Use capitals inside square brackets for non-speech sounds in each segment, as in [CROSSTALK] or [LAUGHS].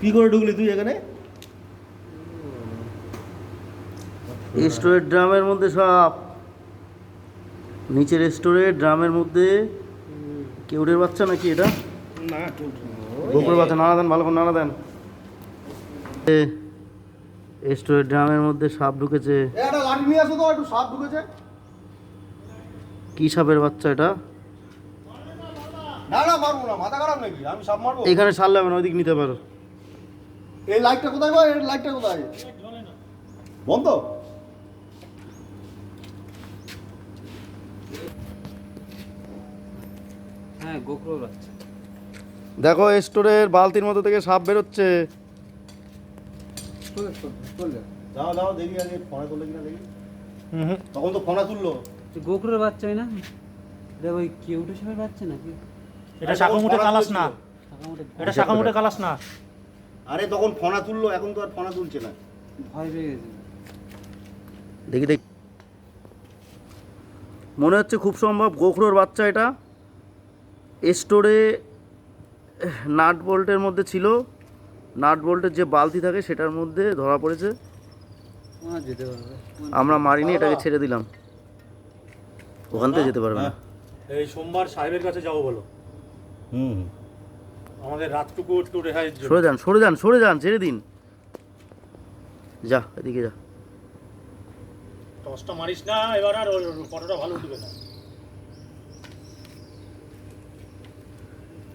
কি করে ঢুকলি তুই এখানে? স্টোরের ড্রামের মধ্যে সাপ নিচের স্টোরের ড্রামের মধ্যে কেউটের বাচ্চা নাকি এটা? না বাচ্চা নাড়া দেন ভালো করে নাড়া দেন। স্টোরের ড্রামের মধ্যে সাপ ঢুকেছে। একটা লাঠি নিয়ে আসো তো একটু সাপ ঢুকেছে। কি সাপের বাচ্চা এটা? না না মারবো না মাথা খারাপ নাকি? আমি সাপ মারবো। এখানে সারলে হবে না ওইদিক নিতে পারো। এই লাইটটা কোথায় গো এই লাইটটা কোথায়? বন্ধ? হ্যাঁ দেখো স্টোরের বালতির মধ্যে থেকে সাপ বেরোচ্ছে। যাও। যাও দেখি আগে ফোনে তুললে কিনা দেখি। তখন তো ফোনা তুললো। বাচ্চা না? ওই কেউটে বাচ্চা নাকি? এটা শাখামুটে কালাস না। এটা শাখামুটে কালাস না। আরে তখন ফোনা তুললো এখন তো আর ফোনা তুলছে না। ভয় পেয়ে গেছে। দেখি দেখ। মনে হচ্ছে খুব সম্ভব গোখরোর বাচ্চা এটা। স্টোরে নাট বোল্টের মধ্যে ছিল। নাট বোল্টের যে বালতি থাকে সেটার মধ্যে ধরা পড়েছে। ওনা যেতে পারবে। আমরা মারিনি এটাকে ছেড়ে দিলাম। ওখান থেকে যেতে পারবে না। এই সোমবার সাহেবের কাছে যাব বলো। হুম। আমাদের রাতটুকু একটু রেহাই সরে যান সরে যান সরে যান ছেড়ে দিন। যা এদিকে যা। টসটা মারিস না এবার আর ফটোটা ভালো উঠবে না।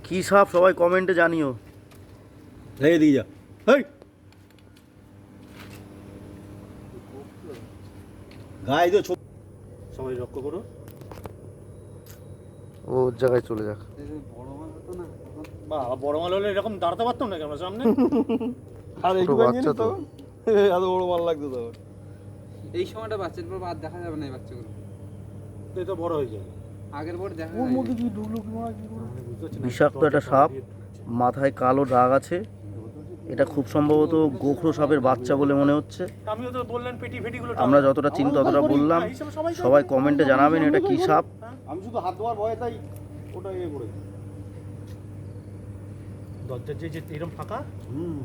কী সাপ সবাই কমেন্টে জানিও। এই দিকে যা। হেই! গায়ে ছো- সবাই লক্ষ্য করো। ও ওর জায়গায় চলে যাক। বড় মাছ হতো না? তখন বা বড় মাল হলে এরকম দাঁড়াতে পারতাম না ক্যামেরার সামনে? [LAUGHS] আর এইটুখানি বাচ্চা তো। এত [LAUGHS] বড় মাল লাগতো তখন এই সময়টা বাচ্চার পর আর দেখা যাবে না এই বাচ্চাগুলো। এই তো বড় হয়ে যায়। আগের পর দেখা ওর মধ্যে কি ঢুকলো কি মারা কি করে? বুঝতে পারছি না। বিষাক্ত একটা সাপ মাথায় কালো দাগ আছে। এটা খুব সম্ভবত গোখরো সাপের বাচ্চা বলে মনে হচ্ছে। আমিও তো বললেন পেটি ফেটিগুলো আমরা যতটা চিনি ততটা বললাম। সবাই কমেন্টে জানাবেন এটা কি সাপ। আমি শুধু হাত ধোয়ার ভয়ে তাই ওটা ইয়ে করে দরজার যে যে এরকম ফাঁকা হুম